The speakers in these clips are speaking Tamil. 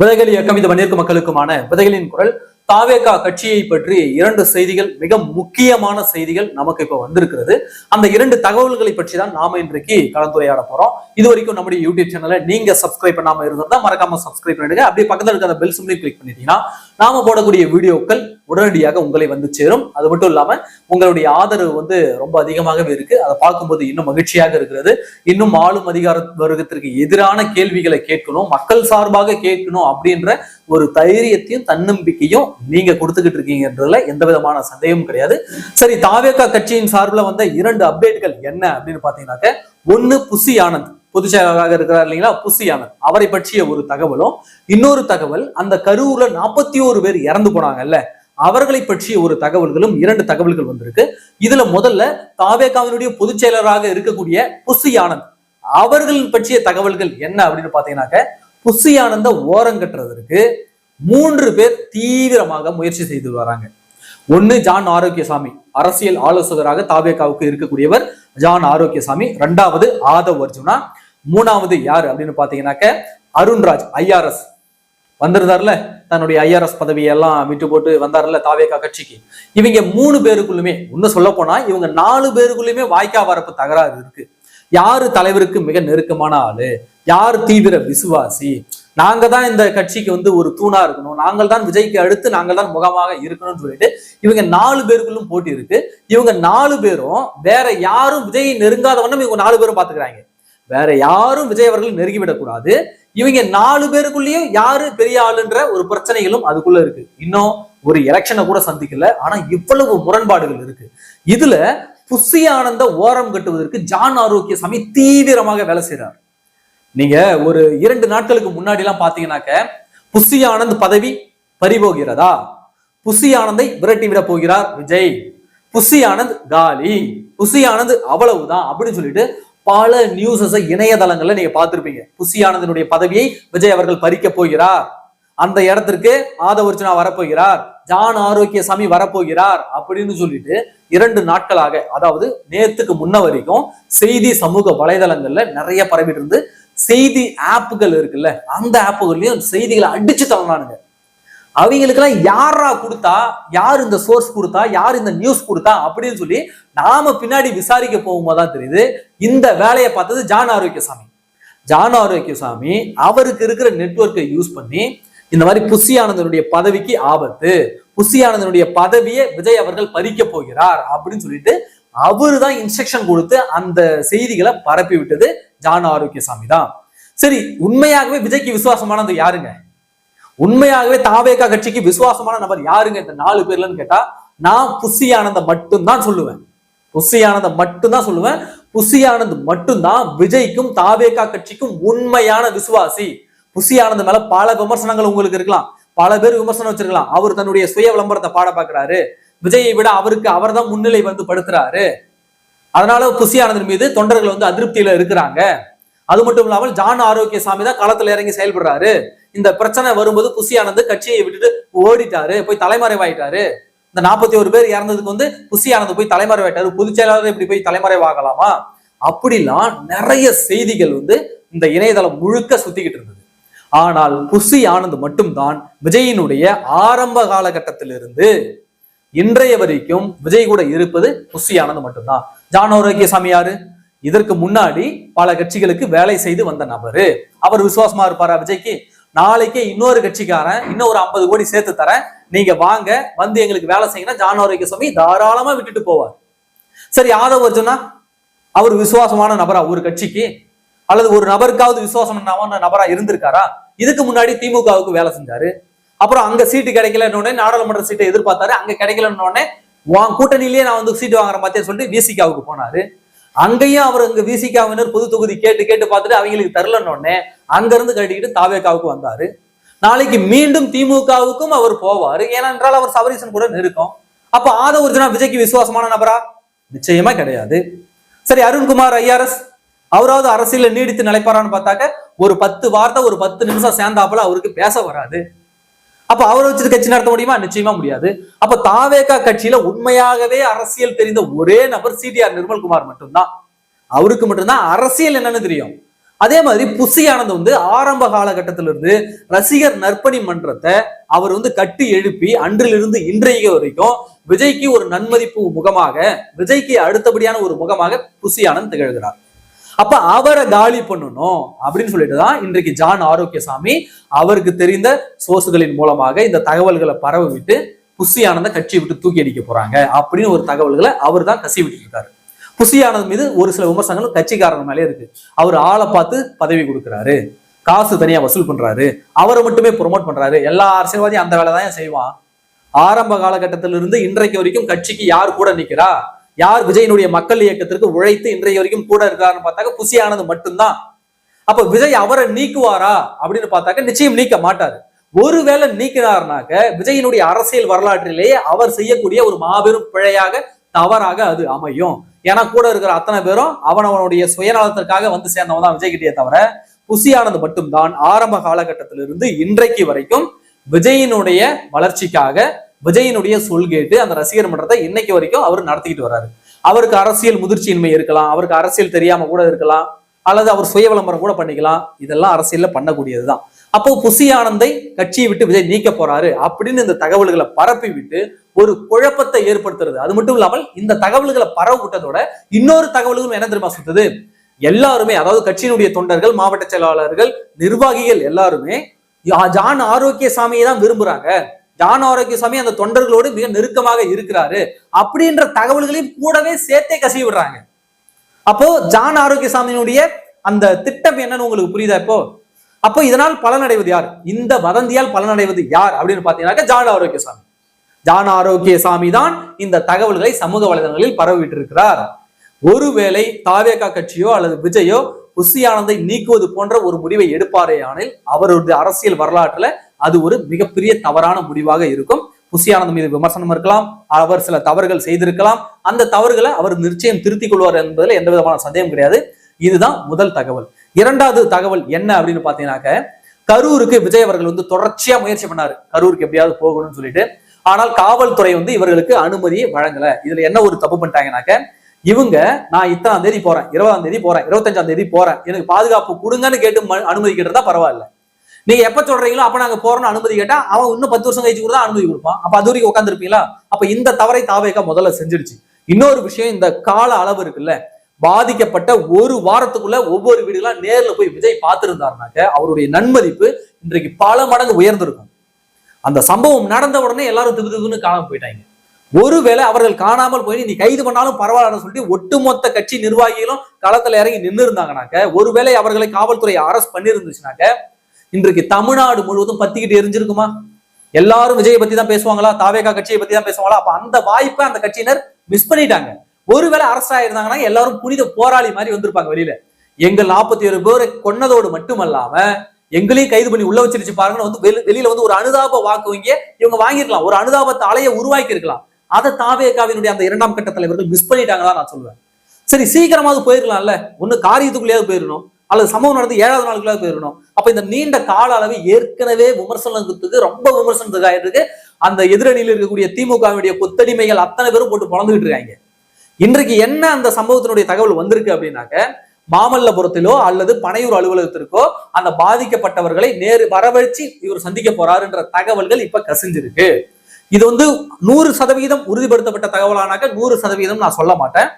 விதைகள் இயக்கம் இது மண்ணிற்கு மக்களுக்குமான விதைகளின் குரல். தாவேகா கட்சியை பற்றி இரண்டு செய்திகள் மிக முக்கியமான செய்திகள் நமக்கு இப்ப வந்திருக்கிறது. அந்த இரண்டு தகவல்களை பற்றி தான் நாம இன்றைக்கு கலந்துரையாட போறோம். இது வரைக்கும் நம்முடைய யூடியூப் சேனலை நீங்க சப்ஸ்கிரைப் பண்ணாம இருந்தா மறக்காம சப்ஸ்கிரைப் பண்ணிடுங்க. அப்படியே பக்கத்தில் இருக்க அந்த பெல் சிம்லையும் கிளிக் பண்ணிட்டீங்கன்னா நாம போடக்கூடிய வீடியோக்கள் உடனடியாக உங்களை வந்து சேரும். அது மட்டும் இல்லாம உங்களுடைய ஆதரவு வந்து ரொம்ப அதிகமாகவே இருக்கு. அதை பார்க்கும்போது இன்னும் மகிழ்ச்சியாக இருக்கிறது. இன்னும் ஆளும் அதிகார வர்க்கத்திற்கு எதிரான கேள்விகளை கேட்கணும். மக்கள் சார்பாக கேட்கணும் அப்படின்ற ஒரு தைரியத்தையும் தன்னம்பிக்கையும் நீங்க கொடுத்துக்கிட்டு இருக்கீங்கன்றதுல எந்த விதமான சந்தேகமும் கிடையாது. சரி தாவேகா கட்சியின் சார்பில் வந்த இரண்டு அப்டேட்கள் என்ன அப்படின்னு பாத்தீங்கன்னாக்க ஒன்னு புசி ஆனந்த். பொதுச் செயலாளராக இருக்கிறார் இல்லைங்களா? புசி ஆனந்த். அவரை பற்றிய ஒரு தகவலும் இன்னொரு தகவல் அந்த கரூர்ல நாற்பத்தி ஓரு பேர் இறந்து போனாங்கல்ல. அவர்களை பற்றிய ஒரு தகவல்களும் இரண்டு தகவல்கள் வந்திருக்கு. இதுல முதல்ல தாவேகாவினுடைய பொதுச் செயலராக இருக்கக்கூடிய புசி ஆனந்த். அவர்கள் பற்றிய தகவல்கள் என்ன அப்படின்னு பாத்தீங்கன்னாக்க புசி ஆனந்த ஓரங்கட்டுறதற்கு மூன்று பேர் தீவிரமாக முயற்சி செய்து வராங்க. ஒன்னு ஜான் ஆரோக்கியசாமி அரசியல் ஆலோசகராக தாவேகாவுக்கு இருக்கக்கூடியவர் ஜான் ஆரோக்கியசாமி. ரெண்டாவது ஆதவ் அர்ஜுனா. மூணாவது யார் அப்படின்னு பாத்தீங்கன்னாக்க அருண்ராஜ் ஐஆர்எஸ் வந்திருந்தார்ல? தன்னுடைய ஐஆர்எஸ் பதவியெல்லாம் விட்டு போட்டு வந்தார்ல தாவேகா கட்சிக்கு. இவங்க மூணு பேருக்குள்ளுமே இன்னும் சொல்ல போனா இவங்க நாலு பேருக்குள்ளுமே வாய்க்கா வரப்பு தகராறு இருக்கு. யாரு தலைவருக்கு மிக நெருக்கமான ஆளு? யார் தீவிர விசுவாசி? நாங்க தான் இந்த கட்சிக்கு வந்து ஒரு தூணா இருக்கணும். நாங்கள் தான் விஜய்க்கு அடுத்து நாங்கள் தான் முகமாக இருக்கணும்னு சொல்லிட்டு இவங்க நாலு பேருக்குள்ளும் போட்டி இருக்கு. இவங்க நாலு பேரும் வேற யாரும் விஜய் நெருங்காத வண்ணம் இவங்க நாலு பேரும் பாத்துக்கிறாங்க வேற யாரும் விஜய் அவர்கள் நெருங்கி விடக்கூடாது இவங்க நாலு பேருக்குள்ளேயும் யாரு பெரிய ஆளுன்ற ஒரு பிரச்சனைகளும் அதுக்குள்ள இருக்கு. இன்னும் ஒரு எலெக்ஷனை கூட சந்திக்கல. ஆனா இவ்வளவு முரண்பாடுகள் இருக்கு. இதுல புஷி ஆனந்த ஓரம் கட்டுவதற்கு ஜான் ஆரோக்கியசாமி தீவிரமாக வேலை செய்யறார் நீங்க ஒரு இரண்டு நாட்களுக்கு முன்னாடி எல்லாம் பாத்தீங்கன்னாக்க புஷி ஆனந்த் பதவி பறிபோகிறதா? புஷி ஆனந்தை விரட்டி விட போகிறார் விஜய். புஷி ஆனந்த் காலி. புஷி ஆனந்த் அவ்வளவுதான் அப்படின்னு சொல்லிட்டு பல நியூஸஸை இணையதளங்கள்ல நீங்க பார்த்திருப்பீங்க. புஷி ஆனந்தனுடைய பதவியை விஜய் அவர்கள் பறிக்க போகிறார். அந்த இடத்திற்கு ஆதவர்ச்சனா வரப்போகிறார். ஜான் ஆரோக்கியசாமி வரப்போகிறார் அப்படின்னு சொல்லிட்டு இரண்டு நாட்களாக அதாவது நேத்துக்கு முன்ன வரைக்கும் செய்தி சமூக வலைதளங்கள்ல நிறைய பரவிட்டு இருந்து செய்தி ஆப்புகள் இருக்குல்ல அந்த ஆப்புகள்லயும் செய்திகளை அடிச்சு தள்ளனானுங்க அவங்களுக்கெல்லாம் யாரா கொடுத்தா யார் இந்த சோர்ஸ் கொடுத்தா யார் இந்த நியூஸ் கொடுத்தா அப்படின்னு சொல்லி நாம பின்னாடி விசாரிக்க போகும்போது தான் தெரியுது. இந்த வேலையை பார்த்தது ஜான் ஆரோக்கியசாமி. ஜான் ஆரோக்கியசாமி அவருக்கு இருக்கிற நெட்வொர்க்கை யூஸ் பண்ணி இந்த மாதிரி புஷியானந்தனுடைய பதவிக்கு ஆபத்து புஷியானந்தனுடைய பதவியை விஜய் அவர்கள் பறிக்க போகிறார் அப்படின்னு சொல்லிட்டு அவரு தான் இன்ஸ்ட்ரக்ஷன் கொடுத்து அந்த செய்திகளை பரப்பி விட்டது ஜான் ஆரோக்கியசாமி தான் சரி உண்மையாகவே விஜய்க்கு விசுவாசமானது யாருங்க? உண்மையாகவே தாவேகா கட்சிக்கு விசுவாசமான நபர் யாருங்க இந்த நாலு பேர்லன்னு கேட்டா நான் புசி ஆனந்த மட்டும்தான் சொல்லுவேன். புசி ஆனந்த மட்டும்தான் சொல்லுவேன். புசி ஆனந்த் மட்டும்தான் விஜய்க்கும் தாவேகா கட்சிக்கும் உண்மையான விசுவாசி. புசி ஆனந்த் மேல பல விமர்சனங்கள் உங்களுக்கு இருக்கலாம். பல பேர் விமர்சனம் வச்சிருக்கலாம். அவர் தன்னுடைய சுய விளம்பரத்தை பாட பாக்குறாரு விஜயை விட அவருக்கு அவர் தான் முன்னிலை வந்து படுத்துறாரு. அதனால புசி ஆனந்தன் மீது தொண்டர்கள் வந்து அதிருப்தியில இருக்கிறாங்க. அது மட்டும் இல்லாமல் ஜான் ஆரோக்கியசாமி தான் களத்துல இறங்கி செயல்படுறாரு. இந்த பிரச்சனை வரும்போது குஷி ஆனந்த் கட்சியை விட்டுட்டு ஓடிட்டாரு போய் தலைமறைவாயிட்டாரு. இந்த நாற்பத்தி ஒரு பேர் இறந்ததுக்கு வந்து புஷி ஆனந்த் போய் தலைமறைவாயிட்டாரு. பொதுச் செயலாளர் இப்படி போய் தலைமறைவாகலாமா? அப்படிலாம் நிறைய செய்திகள் வந்து இந்த இணையதளம் முழுக்க சுத்திக்கிட்டு இருந்தது. ஆனால் புஷி ஆனந்த் மட்டும்தான் விஜயினுடைய ஆரம்ப காலகட்டத்திலிருந்து இன்றைய வரைக்கும் விஜய் கூட இருப்பது புஷி ஆனந்த் மட்டும்தான். ஜான் சாமியாரு யாரு? இதற்கு முன்னாடி பல கட்சிகளுக்கு வேலை செய்து வந்த நபரு. அவர் விசுவாசமா இருப்பாரா விஜய்க்கு? நாளைக்கே இன்னொரு கட்சிக்காரன் இன்னும் ஒரு ஐம்பது கோடி சேர்த்து தரேன். நீங்க வாங்க வந்து எங்களுக்கு வேலை செய்யுங்கன்னா ஜான் சுவாமி தாராளமா விட்டுட்டு போவார். சரி யாதவ் அர்ஜுனா அவர் விசுவாசமான நபரா ஒரு கட்சிக்கு? அல்லது ஒரு நபருக்காவது விசுவாசமான நபரா இருந்திருக்காரா? இதுக்கு முன்னாடி திமுகவுக்கு வேலை செஞ்சாரு. அப்புறம் அங்க சீட்டு கிடைக்கலன்னு உடனே நாடாளுமன்ற சீட்டை எதிர்பார்த்தாரு. அங்க கிடைக்கலன்னு உடனே கூட்டணியிலேயே நான் வந்து சீட்டு வாங்குற மாதிரி சொல்லிட்டு விசிகாவுக்கு போனாரு. அங்கேயும் அவர் அங்க விசிகாவினர் புது தொகுதி கேட்டு கேட்டு பார்த்துட்டு அவங்களுக்கு தரலன்னொடனே அங்கேருந்து அங்க இருந்து கட்டிக்கிட்டு தாவேக்காவுக்கு வந்தாரு. நாளைக்கு மீண்டும் திமுகவுக்கும் அவர் போவாரு. ஏனென்றால் அவர் சபரீசன் கூட நெருக்கம். அப்ப ஆதவ ஒரிஜினா விஜய்க்கு விசுவாசமான நபரா? நிச்சயமா கிடையாது. சரி அருண்குமார் ஐஆர்எஸ் அவராவது அரசியல நீடித்து நிலைப்பாரான்னு பார்த்தாக்க ஒரு பத்து வார்த்தை ஒரு பத்து நிமிஷம் சேர்ந்தாப்புல அவருக்கு பேச வராது. அப்ப அவரை வச்சுட்டு கட்சி நடத்த முடியுமா? நிச்சயமா முடியாது. அப்ப தாவேகா கட்சியில உண்மையாகவே அரசியல் தெரிந்த ஒரே நபர் சிடிஆர் நிர்மல்குமார் மட்டும்தான். அவருக்கு மட்டும்தான் அரசியல் என்னன்னு தெரியும். அதே மாதிரி புசி ஆனந்த் வந்து ஆரம்ப காலகட்டத்திலிருந்து ரசிகர் நற்பணி மன்றத்தை அவர் வந்து கட்டி எழுப்பி அன்றிலிருந்து இன்றைய வரைக்கும் விஜய்க்கு ஒரு நன்மதிப்பு முகமாக விஜய்க்கு அடுத்தபடியான ஒரு முகமாக புசி ஆனந்த் திகழ்கிறார். அப்ப அவரை காலி பண்ணணும் அப்படின்னு சொல்லிட்டு தான் இன்றைக்கு ஜான் ஆரோக்கியசாமி அவருக்கு தெரிந்த சோர்ஸ்களின் மூலமாக இந்த தகவல்களை பரவ விட்டு புசி ஆனந்த கட்சியை விட்டு தூக்கி அடிக்க போறாங்க அப்படின்னு ஒரு தகவல்களை அவர் தான் கசி விட்டு இருக்காரு. புசி ஆனந்த் மீது ஒரு சில விமர்சனங்களும் கட்சிக்காரன் மேலே இருக்கு. அவர் ஆளை பார்த்து பதவி கொடுக்குறாரு. காசு தனியா வசூல் பண்றாரு. அவரை மட்டுமே ப்ரொமோட் பண்றாரு. எல்லா அரசியல்வாதியும் அந்த வேலை தான் செய்வான். ஆரம்ப காலகட்டத்திலிருந்து இன்றைக்கு வரைக்கும் கட்சிக்கு யார் கூட நிக்கிறா? யார் விஜயனுடைய மக்கள் இயக்கத்திற்கு உழைத்து இன்றைய வரைக்கும் கூட இருக்காருன்னு பார்த்தாக்க புசி ஆனந்த் மட்டும்தான். அப்ப விஜய் அவரை நீக்குவாரா அப்படின்னு பார்த்தாக்க நிச்சயம் நீக்க மாட்டாரு. ஒருவேளை நீக்கினார்னாக்க விஜயனுடைய அரசியல் வரலாற்றிலேயே அவர் செய்யக்கூடிய ஒரு மாபெரும் பிழையாக தவறாக அது அமையும். ஏன்னா கூட இருக்கிற அத்தனை பேரும் அவனவனுடைய சுயநலத்திற்காக வந்து சேர்ந்தவன் தான் விஜய் கிட்டே தவிர புசியானது மட்டும்தான் ஆரம்ப காலகட்டத்திலிருந்து இன்றைக்கு வரைக்கும் விஜயினுடைய வளர்ச்சிக்காக விஜயனுடைய சொல் கேட்டு அந்த ரசிகர் மன்றத்தை இன்னைக்கு வரைக்கும் அவர் நடத்திக்கிட்டு வர்றாரு. அவருக்கு அரசியல் முதிர்ச்சியின்மை இருக்கலாம் அவருக்கு அரசியல் தெரியாம கூட இருக்கலாம் அல்லது அவர் சுய விளம்பரம் கூட பண்ணிக்கலாம். இதெல்லாம் அரசியல்ல பண்ணக்கூடியதுதான். அப்போ புசி ஆனந்தை கட்சியை விட்டு விஜய் நீக்க போறாரு அப்படின்னு இந்த தகவல்களை பரப்பி விட்டு ஒரு குழப்பத்தை ஏற்படுத்துறது. அது மட்டும் இல்லாமல் இந்த தகவல்களை பரவ விட்டதோட இன்னொரு தகவல்களும் என்ன தெரியுமா சுத்தது? எல்லாருமே அதாவது கட்சியினுடைய தொண்டர்கள் மாவட்ட செயலாளர்கள் நிர்வாகிகள் எல்லாருமே ஜான் ஜான் ஆரோக்கியசாமியை தான் விரும்புறாங்க. ஜான் ஆரோக்கியசாமி அந்த தொண்டர்களோடு மிக நெருக்கமாக இருக்கிறாரு அப்படின்ற தகவல்களையும் கூடவே சேர்த்தே கசிவி விடுறாங்க. அப்போ ஜான் ஆரோக்கியசாமியினுடைய அந்த திட்டம் என்னன்னு உங்களுக்கு புரியுதா இப்போ? அப்போ இதனால் பலனடைவது யார்? இந்த வதந்தியால் பலனடைவது யார் அப்படின்னு பாத்தீங்கன்னாக்க ஜான் ஆரோக்கியசாமி ஜான் ஆரோக்கியசாமி தான் இந்த தகவல்களை சமூக வலைதளங்களில் பரவிட்டு இருக்கிறார் ஒருவேளை தாவேகா கட்சியோ அல்லது விஜயோ புசி ஆனந்தை நீக்குவது போன்ற ஒரு முடிவை எடுப்பாரே ஆனில் அவருடைய அரசியல் வரலாற்றுல அது ஒரு மிகப்பெரிய தவறான முடிவாக இருக்கும். புசி மீது விமர்சனம் இருக்கலாம். அவர் சில தவறுகள் செய்திருக்கலாம். அந்த தவறுகளை அவர் நிச்சயம் திருத்திக் கொள்வார் என்பதில் எந்த விதமான சந்தேகம் கிடையாது. இதுதான் முதல் தகவல். இரண்டாவது தகவல் என்ன அப்படின்னு பாத்தீங்கன்னாக்க கரூருக்கு விஜய் அவர்கள் வந்து தொடர்ச்சியா முயற்சி பண்ணாரு. கரூருக்கு எப்படியாவது போகணும்னு சொல்லிட்டு. ஆனால் காவல்துறை வந்து இவர்களுக்கு அனுமதியை வழங்கல. இதுல என்ன ஒரு தப்பு பண்ணிட்டாங்கனாக்க இவங்க நான் இத்தனாம் தேதி போறேன் இருபதாம் தேதி போறேன் இருபத்தஞ்சாம் தேதி போறேன் எனக்கு பாதுகாப்பு கொடுங்கன்னு கேட்டு அனுமதி கேட்டதா பரவாயில்ல. நீங்க எப்ப சொல்றீங்களோ அப்ப நாங்க போறோம்னு அனுமதி கேட்டா அவன் இன்னும் பத்து வருஷம் கழிச்சு கூட தான் அனுமதி கொடுப்பான். அப்ப அது வரைக்கும் உட்காந்துருப்பீங்களா அப்ப இந்த தவறை தாவேக்கா முதல்ல செஞ்சிருச்சு இன்னொரு விஷயம் இந்த கால அளவு இருக்குல்ல பாதிக்கப்பட்ட ஒரு வாரத்துக்குள்ள ஒவ்வொரு வீடுகளா நேர்ல போய் விஜய் பார்த்திருந்தாருனாக்க அவருடைய நன்மதிப்பு இன்றைக்கு பல மடங்கு உயர்ந்திருக்கும். அந்த சம்பவம் நடந்த உடனே எல்லாரும் திகு திகுன்னு காணாம போயிட்டாங்க. ஒருவேளை அவர்கள் காணாமல் போய் நீ கைது பண்ணாலும் பரவாயில்லன்னு சொல்லிட்டு ஒட்டுமொத்த கட்சி நிர்வாகிகளும் களத்துல இறங்கி நின்று இருந்தாங்கனாக்க ஒருவேளை அவர்களை காவல்துறை அரெஸ்ட் பண்ணிருந்துச்சுனாக்க இன்றைக்கு தமிழ்நாடு முழுவதும் பத்திக்கிட்டு எரிஞ்சிருக்குமா? எல்லாரும் விஜயை பத்தி தான் பேசுவாங்களா? தாவேகா கட்சியை பத்தி தான் பேசுவாங்களா? அப்ப அந்த வாய்ப்பை அந்த கட்சியினர் மிஸ் பண்ணிட்டாங்க. ஒருவேளை அரசாயிருந்தாங்கன்னா எல்லாரும் புனித போராளி மாதிரி வந்திருப்பாங்க வெளியில. எங்கள் நாற்பத்தி ஏழு பேரை கொன்னதோடு மட்டுமல்லாம எங்களையும் கைது பண்ணி உள்ள வச்சிருச்சு பாருங்கன்னு வந்து வெளி- வெளியில வந்து ஒரு அனுதாப வாக்கு வங்கிய இவங்க வாங்கிருக்கலாம் ஒரு அனுதாபத்தை அலைய உருவாக்கி இருக்கலாம் அதை தாவேகாவினுடைய அந்த இரண்டாம் கட்ட தலைவர்கள் மிஸ் பண்ணிட்டாங்களா நான் சொல்லுவேன் சரி சீக்கிரமாவது போயிருக்கலாம்ல? ஒண்ணு காரியத்துக்குள்ளேயாவது போயிடணும் அல்லது சம்பவம் நடந்து ஏழாவது நாளுக்குள்ளாவது போயிடணும் அப்ப இந்த நீண்ட கால அளவு ஏற்கனவே விமர்சனத்துக்கு ரொம்ப விமர்சனத்துக்கு ஆயிட்டு இருக்கு அந்த எதிரணியில் இருக்கக்கூடிய திமுகவினுடைய கொத்தடிமைகள் அத்தனை பேரும் போட்டு பழந்துகிட்டு இருக்காங்க. இன்றைக்கு என்ன அந்த சம்பவத்தினுடைய தகவல் வந்திருக்கு அப்படின்னாக்க மாமல்லபுரத்திலோ அல்லது பனையூர் அலுவலகத்திற்கோ அந்த பாதிக்கப்பட்டவர்களை நேரு வரவழைச்சு இவர் சந்திக்க போறாருன்ற தகவல்கள் இப்ப கசிஞ்சிருக்கு. இது வந்து நூறு சதவீதம் உறுதிப்படுத்தப்பட்ட தகவலானாக்க நூறு சதவீதம் நான் சொல்ல மாட்டேன்.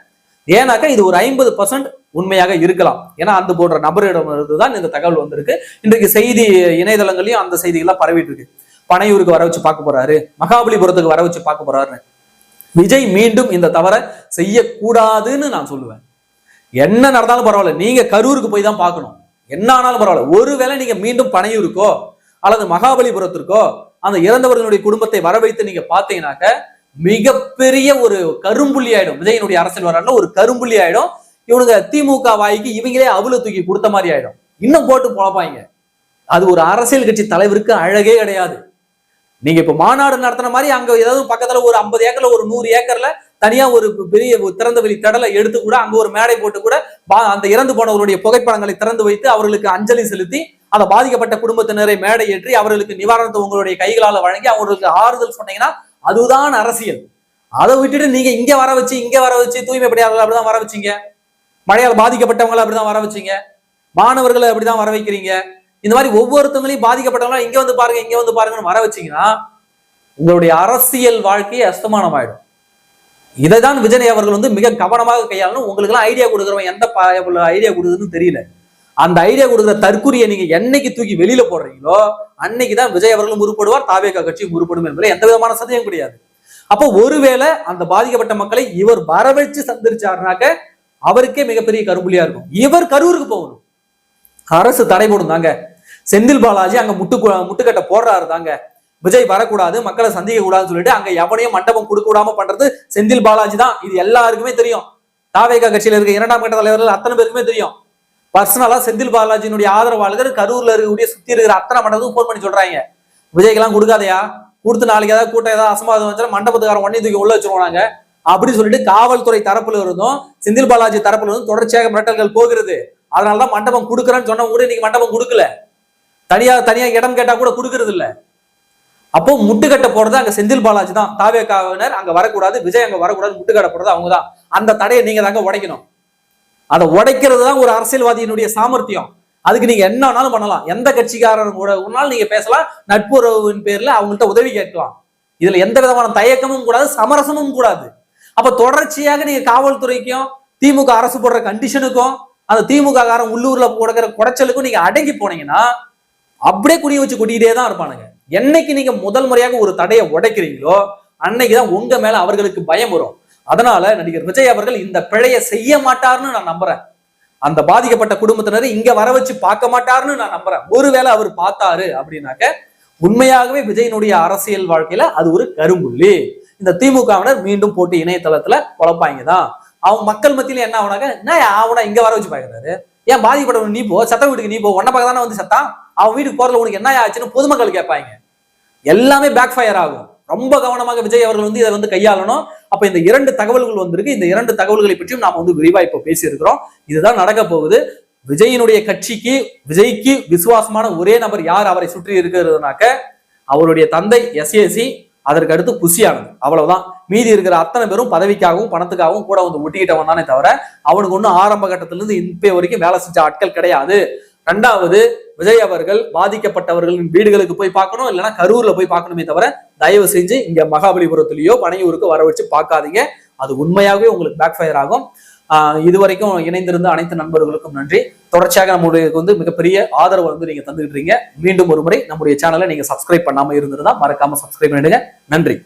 ஏன்னாக்கா இது ஒரு ஐம்பது பர்சன்ட் உண்மையாக இருக்கலாம். ஏன்னா அந்த போன்ற நபரிடம் தான் இந்த தகவல் வந்திருக்கு. இன்றைக்கு செய்தி இணையதளங்களையும் அந்த செய்திகள்லாம் பரவிட்டு இருக்கு பனையூருக்கு வர வச்சு பார்க்க போறாரு. மகாபலிபுரத்துக்கு வர வச்சு பார்க்க போறாரு விஜய் மீண்டும் இந்த தவறை செய்யக்கூடாதுன்னு நான் சொல்லுவேன். என்ன நடந்தாலும் பரவாயில்ல. நீங்க கரூருக்கு போய் தான் பார்க்கணும். என்ன ஆனாலும் பரவாயில்ல. ஒருவேளை நீங்க மீண்டும் பனையூருக்கோ அல்லது மகாபலிபுரத்திற்கோ அந்த இறந்தவர்களுடைய குடும்பத்தை வர வைத்து நீங்க பார்த்தீங்கன்னாக்க மிகப்பெரிய ஒரு கரும்புள்ளி ஆயிடும் விஜயனுடைய அரசியல் வரலாறுல ஒரு கரும்புள்ளி ஆயிடும் இவனுங்க திமுக வாய்க்கு இவங்களே அவுல தூக்கி கொடுத்த மாதிரி ஆயிடும். இன்னும் போட்டு பொழப்பாங்க. அது ஒரு அரசியல் கட்சி தலைவருக்கு அழகே கிடையாது. நீங்க இப்ப மாநாடு நடத்தின மாதிரி அங்க ஏதாவது பக்கத்துல ஒரு ஐம்பது ஏக்கர்ல ஒரு நூறு ஏக்கர்ல தனியா ஒரு பெரிய திறந்த வெளி தடலை எடுத்து கூட அங்க ஒரு மேடை போட்டு கூட பா- அந்த இறந்து போனவர்களுடைய புகைப்படங்களை திறந்து வைத்து அவர்களுக்கு அஞ்சலி செலுத்தி அந்த பாதிக்கப்பட்ட குடும்பத்தினரை மேடை ஏற்றி அவர்களுக்கு நிவாரணத்தை உங்களுடைய கைகளால வழங்கி அவர்களுக்கு ஆறுதல் சொன்னீங்கன்னா அதுதான் அரசியல். அதை விட்டுட்டு நீங்க இங்க வர வச்சு இங்க வர வச்சு தூய்மை பணியாளர்கள் அப்படிதான் வர வச்சீங்க. மழையால் பாதிக்கப்பட்டவங்களை அப்படிதான் வர வச்சீங்க. மாணவர்களை அப்படிதான் வர வைக்கிறீங்க. இந்த மாதிரி ஒவ்வொருத்தவங்களையும் பாதிக்கப்பட்டவங்களா இங்க வந்து பாருங்க இங்க வந்து பாருங்கன்னு வர வச்சீங்கன்னா உங்களுடைய அரசியல் வாழ்க்கையை அஸ்தமானம் ஆயிடும் இதைதான் விஜய் அவர்கள் வந்து மிக கவனமாக கையாளணும். உங்களுக்கு எல்லாம் ஐடியா கொடுக்குறவன் எந்த ஐடியா கொடுக்குதுன்னு தெரியல. அந்த ஐடியா கொடுக்குற தற்குறியை நீங்க என்னைக்கு தூக்கி வெளியில போடுறீங்களோ அன்னைக்கு தான் விஜய் அவர்களும் உருப்படுவார் தாவேக கட்சியும் உருப்படும் என்பதில் எந்த விதமான சந்தேகம் கிடையாது. அப்போ ஒருவேளை அந்த பாதிக்கப்பட்ட மக்களை இவர் வரவழைச்சு சந்திரிச்சாருனாக்க அவருக்கே மிகப்பெரிய கருப்புலியா இருக்கும். இவர் கரூருக்கு போகணும். அரசு தடை போடும் தாங்க. செந்தில் பாலாஜி அங்க முட்டு முட்டுக்கட்டை போடுறாரு தாங்க. விஜய் வரக்கூடாது மக்களை சந்திக்க கூடாதுன்னு சொல்லிட்டு அங்க எவனையும் மண்டபம் கொடுக்க விடாம பண்றது செந்தில் பாலாஜி தான். இது எல்லாருக்குமே தெரியும். தாவேகா கட்சியில இருக்க இரண்டாம் கட்ட தலைவர்கள் அத்தனை பேருக்குமே தெரியும். பர்சனலா செந்தில் பாலாஜியினுடைய ஆதரவாளர்கள் கரூர்ல இருக்கக்கூடிய சுத்தி இருக்கிற அத்தனை மண்டபத்துக்கும் போன் பண்ணி சொல்றாங்க. விஜய்க்கெல்லாம் கொடுக்காதயா? கொடுத்து நாளைக்கு ஏதாவது கூட்டம் ஏதாவது அசம்பாதம் வந்தாலும் மண்டபத்துக்காரன் ஒன்னி தூக்கி உள்ள வச்சிருவாங்க அப்படின்னு சொல்லிட்டு காவல்துறை தரப்புல இருந்தும் செந்தில் பாலாஜி தரப்புல இருந்தும் தொடர்ச்சியாக மிரட்டல்கள் போகிறது. அதனாலதான் மண்டபம் கொடுக்குறேன்னு சொன்ன கூட இன்னைக்கு மண்டபம் கொடுக்கல. தனியா தனியா இடம் கேட்டா கூட கொடுக்கறது இல்ல. அப்போ முட்டுக்கட்டை போடுறது அங்க செந்தில் பாலாஜி தான். தாவே காவினர் அங்க வரக்கூடாது விஜய் அங்க வரக்கூடாது முட்டுக்கட்டை போடுறது அவங்க தான் அந்த தடையை நீங்க தாங்க உடைக்கணும். அதை உடைக்கிறது தான் ஒரு அரசியல்வாதியினுடைய சாமர்த்தியம். அதுக்கு நீங்க என்ன வேணாலும் பண்ணலாம். எந்த கட்சிக்காரன் கூட ஒன்னாலும் நீங்க பேசலாம் நட்புறவின் பேர்ல அவங்கள்ட்ட உதவி கேட்கலாம். இதுல எந்த விதமான தயக்கமும் கூடாது சமரசமும் கூடாது. அப்ப தொடர்ச்சியாக நீங்க காவல்துறைக்கும் திமுக அரசு போடுற கண்டிஷனுக்கும் அந்த திமுக காரன் உள்ளூர்ல கொடுக்கிற குடைச்சலுக்கும் நீங்க அடங்கி போனீங்கன்னா அப்படியே குடிய வச்சு கொட்டிக்கிட்டே தான் இருப்பானுங்க. என்னைக்கு நீங்க முதல் முறையாக ஒரு தடையை உடைக்கிறீங்களோ அன்னைக்குதான் உங்க மேல அவர்களுக்கு பயம் வரும். அதனால நடிகர் விஜய் அவர்கள் இந்த பிழையை செய்ய மாட்டார்னு நான் நம்புறேன். அந்த பாதிக்கப்பட்ட குடும்பத்தினரை இங்க வர வச்சு பார்க்க மாட்டாருன்னு நான் நம்புறேன். ஒருவேளை அவர் பார்த்தாரு அப்படின்னாக்க உண்மையாகவே விஜயனுடைய அரசியல் வாழ்க்கையில அது ஒரு கரும்புள்ளி. இந்த திமுகவினர் மீண்டும் போட்டு இணையதளத்துல குழப்பாங்க தான். அவன் மக்கள் மத்தியில என்ன ஆகுனாக்க என்ன அவனை இங்க வர வச்சு பாக்குறாரு ஏன் பாதிக்கப்பட்டவன் நீ போ சத்த வீட்டுக்கு நீ போ உன்ன பக்கம் தானே வந்து சத்தான்? அவன் வீட்டுக்கு போறதுல உனக்கு என்ன ஆச்சுன்னு பொதுமக்கள் கேட்பாங்க. எல்லாமே பேக் ஃபயர் ஆகும். ரொம்ப கவனமாக விஜய் அவர்கள் வந்து இதை வந்து கையாளணும். அப்ப இந்த இரண்டு தகவல்கள் வந்திருக்கு. இந்த இரண்டு தகவல்களை பற்றியும் நாம வந்து விரிவா இப்போ பேசியிருக்கிறோம். இதுதான் நடக்க போகுது. விஜயினுடைய கட்சிக்கு விஜய்க்கு விசுவாசமான ஒரே நபர் யார்? அவரை சுற்றி இருக்கிறதுனாக்க அவருடைய தந்தை எஸ்ஏசி அதற்கு அடுத்து புசியானது அவ்வளவுதான். மீதி இருக்கிற அத்தனை பேரும் பதவிக்காகவும் பணத்துக்காகவும் கூட வந்து ஒட்டிக்கிட்டவன் தானே தவிர அவனுக்கு ஒன்றும் ஆரம்ப கட்டத்திலிருந்து இப்போ வரைக்கும் வேலை செஞ்ச ஆட்கள் கிடையாது. ரெண்டாவது விஜய் அவர்கள் பாதிக்கப்பட்டவர்களின் வீடுகளுக்கு போய் பார்க்கணும் இல்லைன்னா கரூர்ல போய் பார்க்கணுமே தவிர தயவு செஞ்சு இங்க மகாபலிபுரத்திலேயோ பனையூருக்கு வர வச்சு பார்க்காதீங்க. அது உண்மையாகவே உங்களுக்கு பேக் ஃபயர் ஆகும் இதுவரைக்கும் இணைந்திருந்த அனைத்து நண்பர்களுக்கும் நன்றி. தொடர்ச்சியாக நம்முடைய வந்து மிகப்பெரிய ஆதரவு வந்து நீங்க தந்துகிட்டு இருக்கீங்க. மீண்டும் ஒரு முறை நம்முடைய சேனலை நீங்க சப்ஸ்கிரைப் பண்ணாம இருந்திருந்தா மறக்காம சப்ஸ்கிரைப் பண்ணிடுங்க. நன்றி.